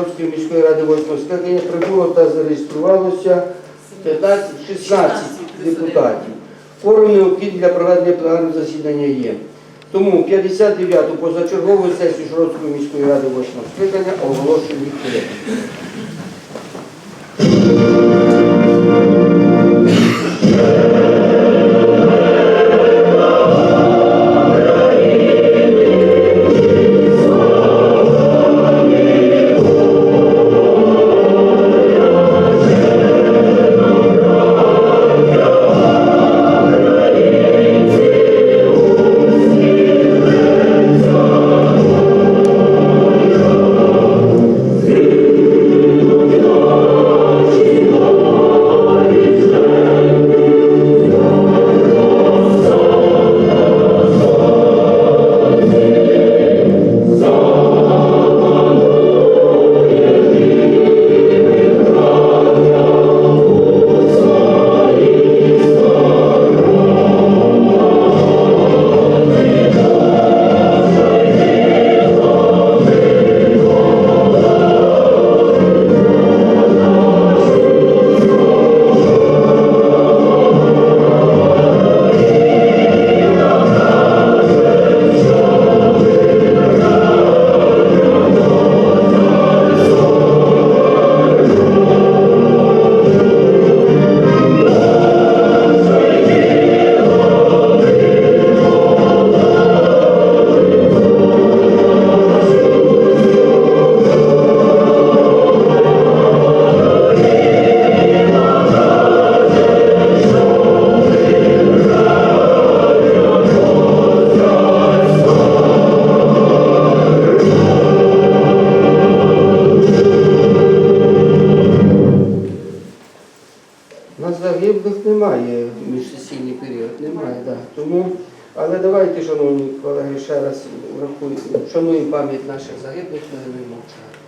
Вишгородської міської ради 8 скликання прибуло та зареєструвалося 15, 16 депутатів. Форум необхідний для проведення пленарного засідання є. Тому 59-ту позачергову сесію Жородської міської ради 8 скликання оголошую відкритою. Загиблих немає міжсесійний період, немає, Да. Тому, але давайте, шановні колеги, ще раз врахуємо, шануємо пам'ять наших загиблих, не мовчати.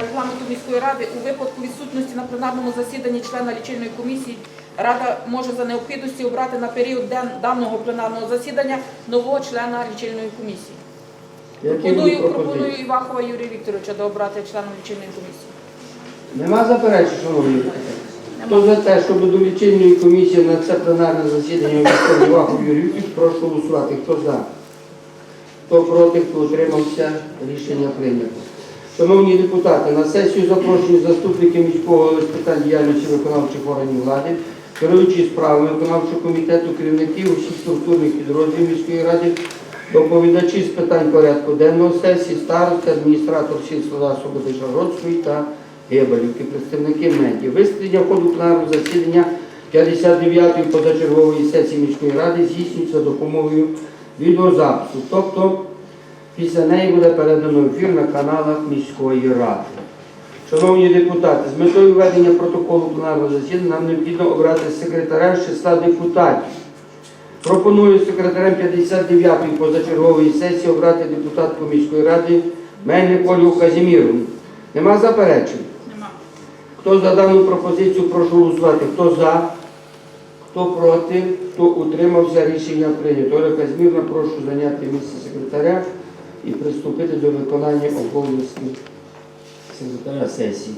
Регламенту міської ради, у випадку відсутності на пленарному засіданні члена лічильної комісії Рада може за необхідності обрати на період ден- даного пленарного засідання нового члена лічильної комісії. Пропоную, пропоную? Івахова Юрія Вікторовича дообрати членом лічильної комісії. Нема заперечень, шановні? Хто за те, щоб до лічильної комісії на це пленарне засідання військовий увагу Юрій Вікторович, прошу голосувати. Хто за? Хто проти, хто утримався, рішення прийнято. Шановні депутати, на сесію запрошені заступники міського з питань діяльності виконавчих органів влади, керуючі справами виконавчого комітету, керівників усіх структурних підрозділів міської ради, доповідачі з питань порядку денного сесії, старости, адміністратор всіх села Свободи Жародської та Гебелівки, представники медіа. Висвітлення ходу пленарного засідання 59-ї позачергової сесії міської ради здійснюється допомогою відеозапису. Тобто після неї буде передано ефір на каналах міської ради. Шановні депутати, з метою ведення протоколу пленарного засідання нам необхідно обрати секретаря з числа депутатів. Пропоную секретарем 59-ї позачергової сесії обрати депутатку міської ради Мельник Ольгу Казіміровну. Нема заперечень? Нема. Хто за дану пропозицію, прошу голосувати. Хто за, хто проти, хто утримався, рішення прийнято. Оля Казмірна, прошу зайняти місце секретаря і приступити до виконання обов'язків секретаря сесії.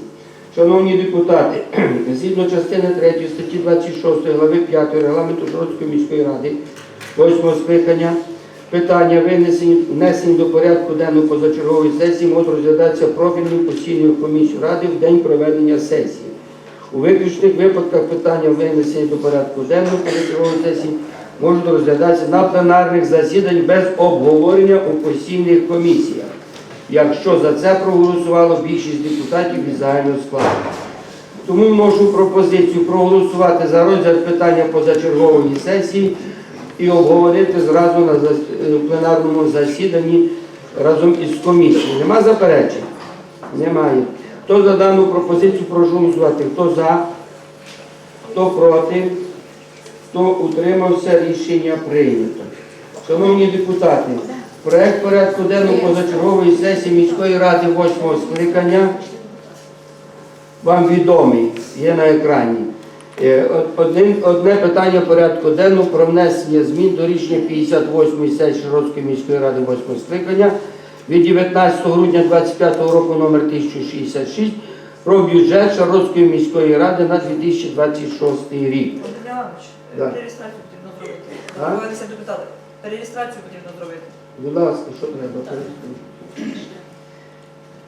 Шановні депутати, згідно частини 3 статті 26 глави 5 регламенту Широкської міської ради 8 скликання питання внесені до порядку денного позачергової сесії можуть розглядатися профільною постійною комісією ради в день проведення сесії. У виключних випадках питання винесені до порядку денного позачергової сесії можуть розглядатися на пленарних засіданнях без обговорення у постійних комісіях якщо за це проголосувало більшість депутатів від загального складу. Тому вношу пропозицію проголосувати за розгляд питання позачергової сесії і обговорити зразу на е, пленарному засіданні разом із комісією. Нема заперечень? Немає. Хто за дану пропозицію, прошу голосувати. Хто за? Хто проти? Хто утримався? Рішення прийнято. Шановні депутати, проект порядку денного позачергової сесії міської ради 8 скликання вам відомий, є на екрані. Е, Один, одне питання порядку денного про внесення змін до рішення 58 сесії Широкської міської ради 8 скликання від 19 грудня 25 року номер 1066 про бюджет Широкської міської ради на 2026 рік. Да. перереєстрацію потрібно зробити. А? Перереєстрацію потрібно зробити. Будь ласка, що треба?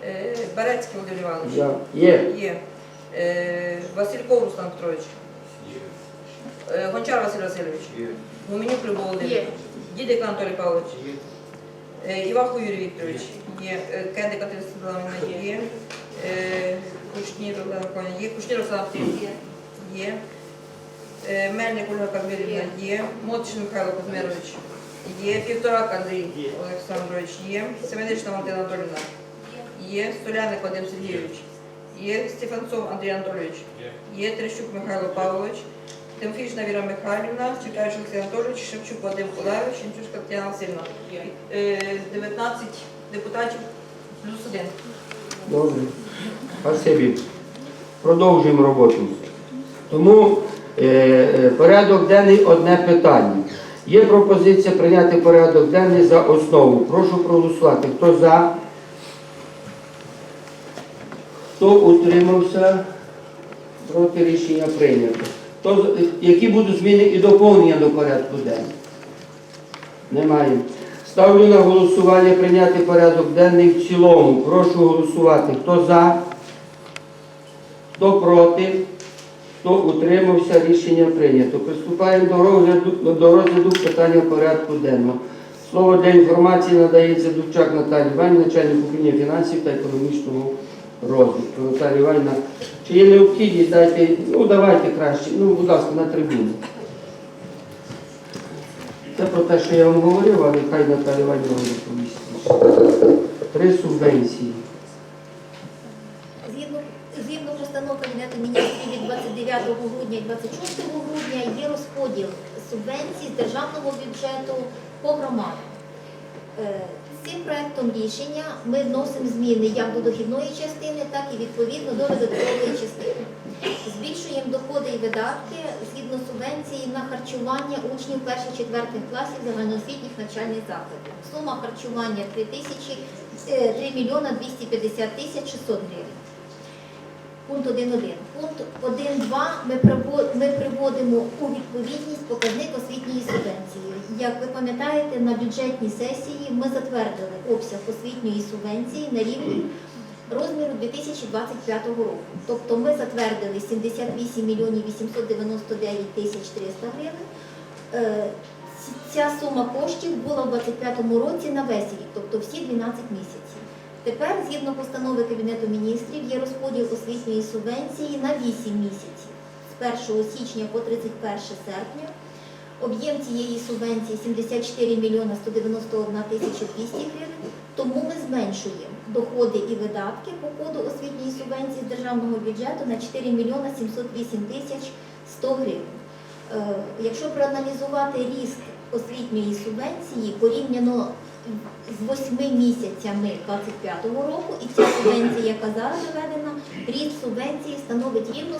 Е, Берецький Володимир Іванович. Я. Є. Є. Е, Васильков Руслан Петрович. Е, Гончар Василь Васильович. Гуменюк Любов Володимир. Дідик Анатолій Павлович. Е, Івахо Юрій Вікторович. Є. Е, Кенди Катерина Світлана є. Е, Кушнір Олена Миколаївна є. Кушнір Петрівна є. Е, Мельник Ольга Казмирівна є. Мотчин Михайло Казмирович є. Півторак Андрій Олександрович є. Семенична Валентина Анатолівна є. Соляник Вадим Сергійович є. Стефанцов Андрій Анатолійович є. Трещук Михайло Павлович. Тимфішна Віра Михайлівна, Чекаєш Олексій Анатолійович, Шевчук Вадим Олегович, Шевчушка Тетяна Васильівна. Е, 19 депутатів плюс один. Добре. Спасибі. Продовжуємо роботу. Тому е, е, порядок денний одне питання. Є пропозиція прийняти порядок денний за основу. Прошу проголосувати. Хто за? Хто утримався? Проти рішення прийнято. Хто, які будуть зміни і доповнення до порядку денного? Немає. Ставлю на голосування прийняти порядок денний в цілому. Прошу голосувати. Хто за? Хто проти? Хто утримався? Рішення прийнято. Приступаємо до розгляду, до розгляду питання порядку денного. Слово для інформації надається Дубчак Наталії Іванівні, начальник управління фінансів та економічного розвитку. Наталія Іванівна, чи є необхідність дайте, ну давайте краще, ну, будь ласка, на трибуну. Це про те, що я вам говорив, але хай Наталія Іванівна розповість. Три субвенції. Згідно, згідно постанов Кабінету міністрів від 29 грудня і 26 грудня є розподіл субвенцій з державного бюджету по громадам. Е, цим проектом рішення ми вносимо зміни як до дохідної частини, так і відповідно до видаткової частини. Збільшуємо доходи і видатки згідно субвенції на харчування учнів перших-четвертих класів загальноосвітніх навчальних закладів. Сума харчування 3 тисячі е, 3 мільйона 250 тисяч 600 гривень. Пункт 1.1. Пункт 1.2 ми приво- ми приводимо у відповідність показник освітньої субвенції. Як ви пам'ятаєте, на бюджетній сесії ми затвердили обсяг освітньої субвенції на рівні розміру 2025 року. Тобто ми затвердили 78 мільйонів 899 тисяч 300 гривень. Е, Ця сума коштів була в 2025 році на весь рік, тобто всі 12 місяців. Тепер, згідно постанови Кабінету міністрів, є розподіл освітньої субвенції на 8 місяців з 1 січня по 31 серпня. Об'єм цієї субвенції 74 мільйона 191 тисяча 200 гривень, тому ми зменшуємо доходи і видатки по коду освітньої субвенції з державного бюджету на 4 мільйона 708 тисяч 100 гривень. Е, Якщо проаналізувати ріст освітньої субвенції порівняно з 8 місяцями 25-го року, і ця субвенція, яка зараз доведена, ріст субвенції становить рівно 40%.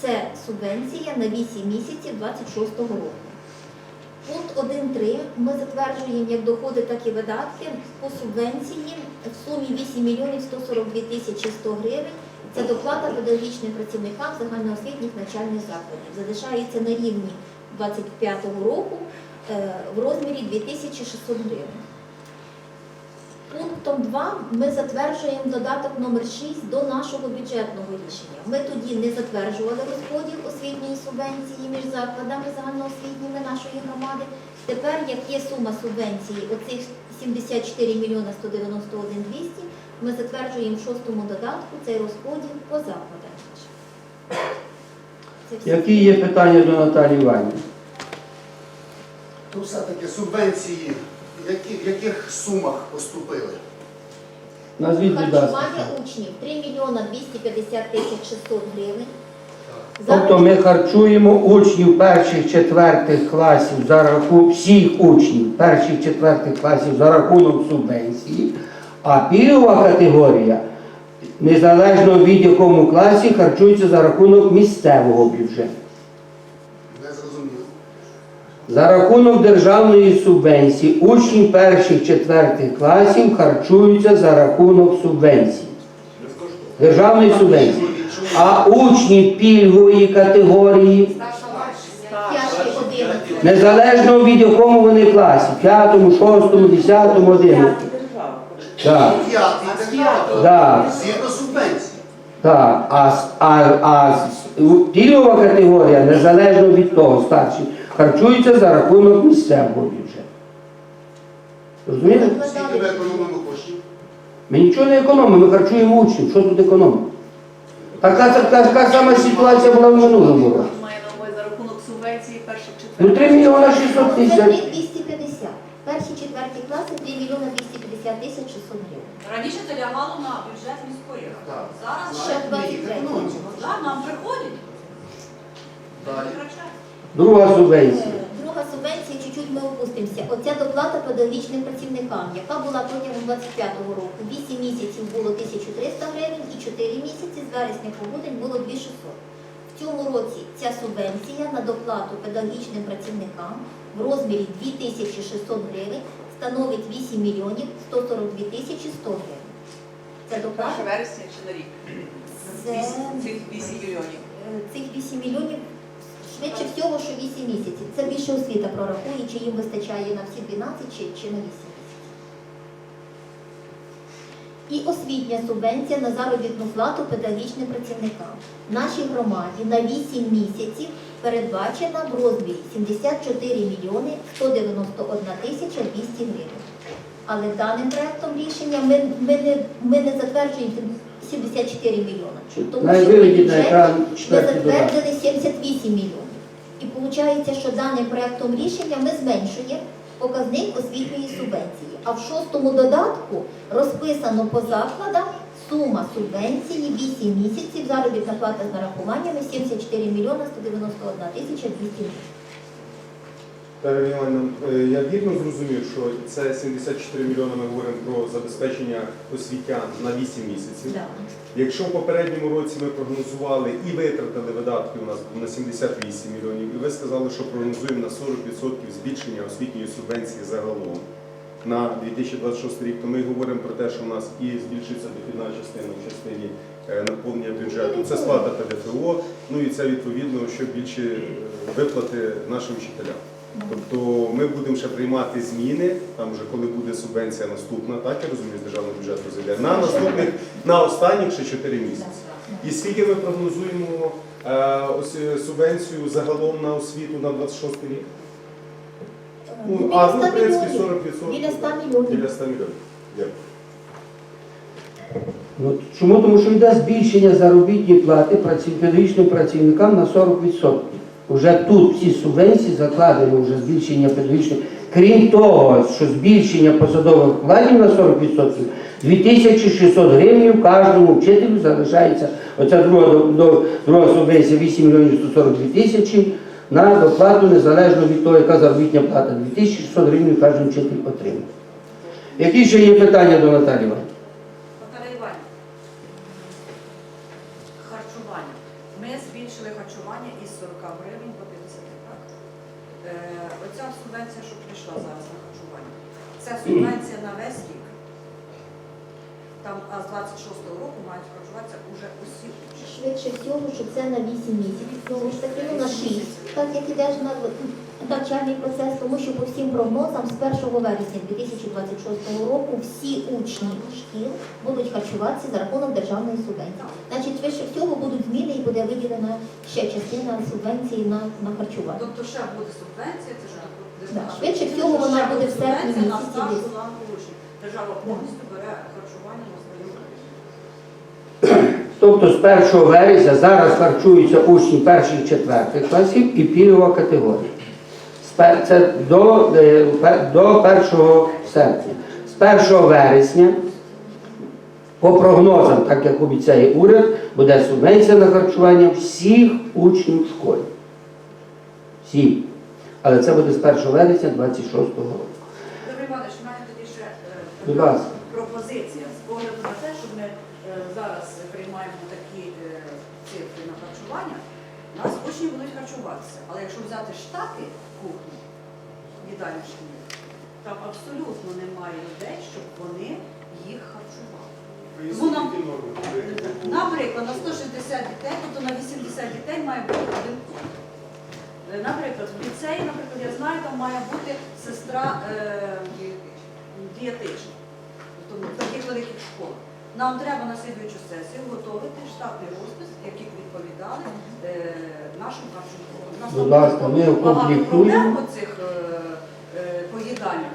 Це субвенція на 8 місяців 26-го року. Пункт 1.3 ми затверджуємо як доходи, так і видатки по субвенції в сумі 8 мільйонів 142 тисячі 100 гривень Це доплата педагогічним працівникам загальноосвітніх навчальних закладів. Залишається на рівні 25 року в розмірі 2600 гривень. Пунктом 2 ми затверджуємо додаток номер 6 до нашого бюджетного рішення. Ми тоді не затверджували розподіл освітньої субвенції між закладами загальноосвітніми нашої громади. Тепер, як є сума субвенції, оцих 74 мільйона 191 200, ми затверджуємо в шостому додатку цей розподіл по закладах. Які є питання до Наталії Іванівни? То все-таки субвенції, які, в яких сумах поступили? Назвіть, будь ласка. Харчування учнів 3 мільйона 250 тисяч 600 гривень. Тобто ми харчуємо учнів перших четвертих класів за рахунок всіх учнів перших четвертих класів за рахунок субвенції, а пільгова категорія, незалежно від якому класі, харчується за рахунок місцевого бюджету. За рахунок державної субвенції учні перших четвертих класів харчуються за рахунок субвенції. Державної субвенції. А учні пільгової категорії, незалежно від якому вони класі, п'ятому, шостому, десятому, одинадцятому. Так, так, так. А, а, а пільгова категорія, незалежно від того, старші, харчуються за рахунок місцевого бюджету. Розумієте? Скільки ми економимо коштів? Ми нічого не економимо, ми харчуємо учнів. Що тут економимо? Така, така, така сама ситуація була в минулому році. Має на увазі за рахунок субвенції перших Ну 3 четвертих. мільйона 600 Це тисяч. 250. Перші четверті класи 3 мільйона 250 тисяч 600 гривень. Раніше це лягало на бюджет міської ради. Так. Зараз Ще їх 23. да, нам приходять. Далі. Витрачають. Друга субвенція. Е, Друга субвенція, чуть-чуть ми опустимося. Оця доплата педагогічним працівникам, яка була протягом 25-го року. 8 місяців було 1300 гривень і 4 місяці з вересня по грудень було 2600. В цьому році ця субвенція на доплату педагогічним працівникам в розмірі 2600 гривень становить 8 мільйонів 142 тисячі 100 гривень. Це доплата Перше вересня чи на рік? Це- Цих 8 мільйонів. Цих 8 мільйонів швидше всього, що 8 місяців. Це більше освіта прорахує, чи їм вистачає на всі 12 чи, чи на 8 місяців. І освітня субвенція на заробітну плату педагогічним працівникам. Нашій громаді на 8 місяців передбачена в розмірі 74 мільйони 191 тисяча 200 гривень. Але даним проектом рішення ми, ми, не, ми не затверджуємо 74 мільйона. Тому що в бюджеті ми затвердили 78 мільйонів. І виходить, що даним проектом рішення ми зменшуємо показник освітньої субвенції. А в шостому додатку розписано по закладах сума субвенції 8 місяців, заробітна плата з нарахуваннями 74 мільйона 191 тисяча 200 гривень. Дар'я Іванівна, е, я вірно зрозумів, що це 74 мільйони ми говоримо про забезпечення освітян на 8 місяців. Да. Якщо в попередньому році ми прогнозували і витратили видатки у нас на 78 мільйонів, і ви сказали, що прогнозуємо на 40% збільшення освітньої субвенції загалом на 2026 рік, то ми говоримо про те, що у нас і збільшується дохідна частина в частині е, наповнення бюджету. Це сплата ПДФО, ну і це відповідно, що більше виплати нашим вчителям. Тобто ми будемо ще приймати зміни, там вже коли буде субвенція наступна, так я розумію, з державного бюджету зайде, на наступних, на останніх ще 4 місяці. І скільки ми прогнозуємо е, ось, субвенцію загалом на освіту на 26 рік? Ну, а, ну, в принципі, 40%. Біля 100 мільйонів. Біля 100 мільйонів. Дякую. Ну, чому? Тому що йде збільшення заробітної плати праці- педагогічним працівникам на 40%. Уже тут всі субвенції закладені, вже збільшення педагогічних. Крім того, що збільшення посадових вкладів на 40%, 2600 гривень кожному вчителю залишається. Оця друга, друга субвенція 8 мільйонів 142 тисячі на доплату незалежно від того, яка заробітня плата. 2600 гривень кожен вчитель отримує. Які ще є питання до Наталії? Іванівни? Наталя Іванівна, харчування. Ми збільшили харчування із 40 гривень до 50, так? Е, оця субвенція, що прийшла зараз на харчування, це субвенція на весь рік. Там а з 26-го року мають харчуватися уже усі учні. Швидше всього, що це на 8 місяців. Знову ж таки, ну на 6, так як іде ж на навчальний процес, тому що по всім прогнозам з 1 вересня 2026 року всі учні шкіл будуть харчуватися за рахунок державної субвенції. Значить, швидше всього будуть зміни і буде виділена ще частина субвенції на, на харчування. Тобто ще буде субвенція, це ж Да, швидше всього вона буде в серпні місяці. Держава повністю бере харчування Тобто з 1 вересня зараз харчуються учні перших четвертих класів і пільгова категорія. Це до, е, до 1 серпня. З 1 вересня, по прогнозам, так як обіцяє уряд, буде субвенція на харчування всіх учнів в школі. Всіх. Але це буде з 1 вересня 26 року. Добрий Іванович, мене тоді ще е, Будь ласка. пропозиція з погляду на те, що ми е, зараз приймаємо такі е, цифри на харчування. У нас учні будуть харчуватися. Але якщо взяти штати кухні, їдальні шкіл, там абсолютно немає людей, щоб вони їх харчували. Ну, нам- Наприклад, на 160 дітей, тобто на 80 дітей має бути один кухар. Е, Наприклад, в ліцеї, наприклад, я знаю, там має бути сестра е, дієтична. Тобто в таких великих школах. Нам треба на слідуючу сесію готувати штатний розпис, який відповідали е, нашим харчовим. У нас там ми багато проблем у цих е, е, поїданнях.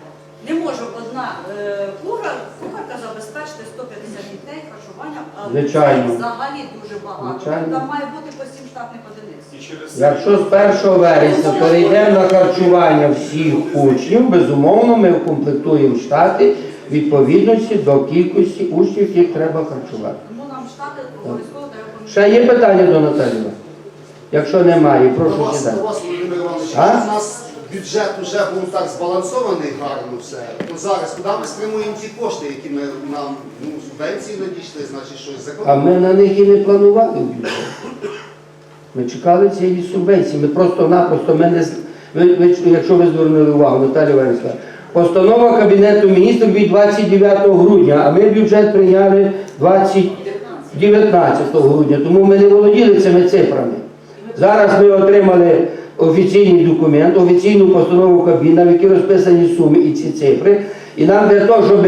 Не може одна е, кухар, кухарка забезпечити 150 дітей харчуванням, а Звичайно. ліцеї взагалі дуже багато. Звичайно. Там має бути по 7 штатних одиниць. Якщо з 1 вересня перейдемо на харчування всіх учнів, безумовно, ми укомплектуємо штати відповідності до кількості учнів, яких треба харчувати. Тому нам штати обов'язково треба. Ще є питання до Наталі? Якщо немає, прошу вас, сідати. вас, Іванович, А? у нас бюджет вже був так збалансований гарно все, то зараз куди ми спрямуємо ті кошти, які ми нам ну, субвенції надійшли, значить щось А ми на них і не планували в бюджеті. Ми чекали цієї субвенції. Ми просто-напросто, ми не з- ви, ви, якщо ви звернули увагу, Наталія Іванівна, постанова Кабінету міністрів від 29 грудня, а ми бюджет прийняли 20 19 грудня, тому ми не володіли цими цифрами. Зараз ми отримали офіційний документ, офіційну постанову Кабміна, в якій розписані суми і ці цифри. І нам для того, щоб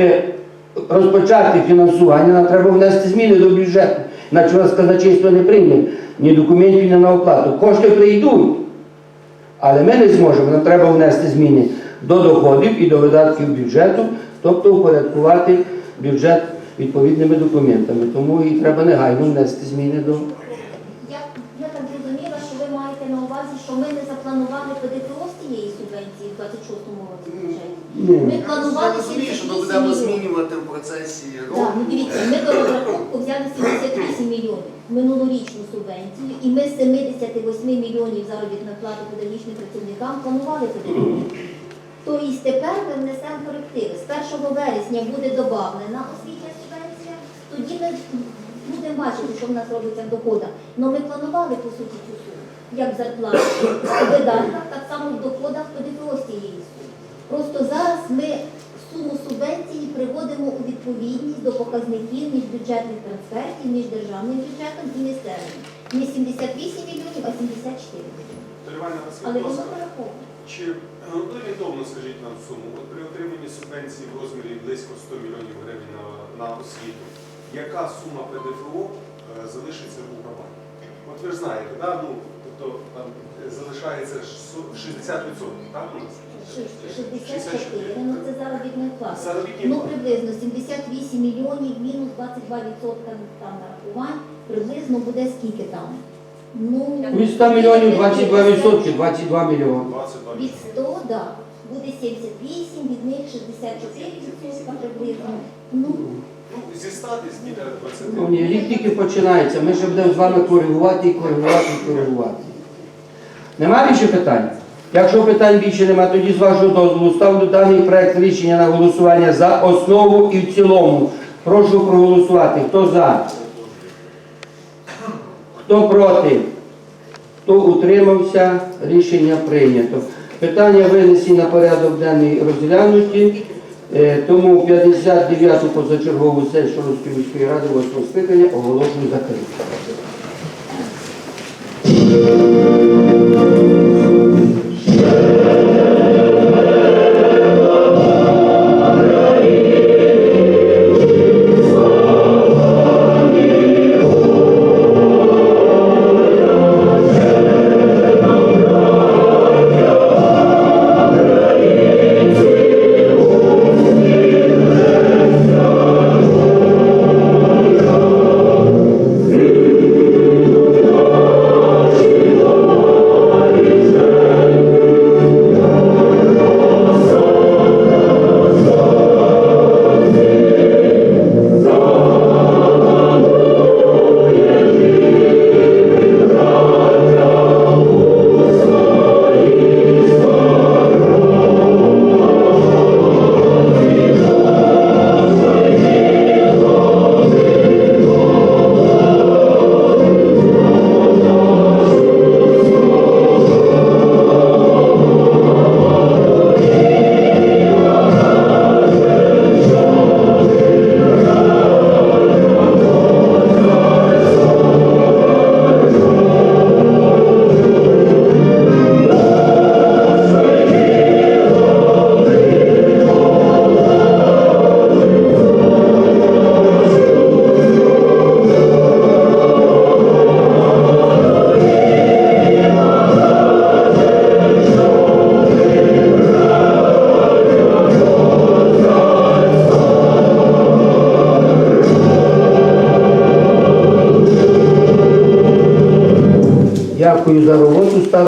розпочати фінансування, нам треба внести зміни до бюджету. Іначе у нас казначейство не прийме ні документів, ні на оплату. Кошти прийдуть, але ми не зможемо. Нам треба внести зміни до доходів і до видатків бюджету, тобто упорядкувати бюджет відповідними документами. Тому і треба негайно внести зміни до. Я, я так зрозуміла, що ви маєте на увазі, що ми не запланували ПДФО з цієї субвенції в 26-му році бюджеті. Ми планували Я розумію, що ми 78 будемо мільйонів. змінювати в процесі Так, року. ну дивіться, ми до розрахунку взяли 78 мільйонів минулорічну субвенцію, і ми з 78 мільйонів заробітної плати педагогічним працівникам планували ПДФО. Тобто тепер ми внесемо корективи. З 1 вересня буде додавлена освітня субвенція, тоді ми будемо бачити, що в нас робиться в доходах. Але ми планували, по суті, цю суму, як зарплату. В видатках, так само в доходах з цієї суми. Просто зараз ми суму субвенції приводимо у відповідність до показників міжбюджетних трансфертів між державним бюджетом і місцевим. Не 78 мільйонів, а 74 мільйонів. Але воно е, орієнтовно скажіть нам суму? От при отриманні субвенції в розмірі близько 100 мільйонів гривень на, на освіту, яка сума ПДФО е, залишиться у громаді? От ви ж знаєте, да? ну, тобто там е, залишається ж су- 60%, так у нас? 64, ну це плати. Заробітні Ну, плати. приблизно 78 мільйонів мінус 22% там нарахувань. Приблизно буде скільки там? Ну, Від 100 мільйонів 22 відсотки, 22 мільйони. 22 Від 100, да. Буде 78, від них 64 відсотка приблизно. Ну, Ну, зі 100 десь біля 20. Ну, ні, рік тільки починається. Ми ще будемо з вами коригувати і коригувати і коригувати. Нема більше питань? Якщо питань більше нема, тоді з вашого дозволу ставлю даний проект рішення на голосування за основу і в цілому. Прошу проголосувати. Хто за? Хто проти? Хто утримався? Рішення прийнято. Питання винесені на порядок денний розглянуті. Е, Тому 59-ту позачергову сесію Шоронської міської ради восьмого скликання оголошую закритою.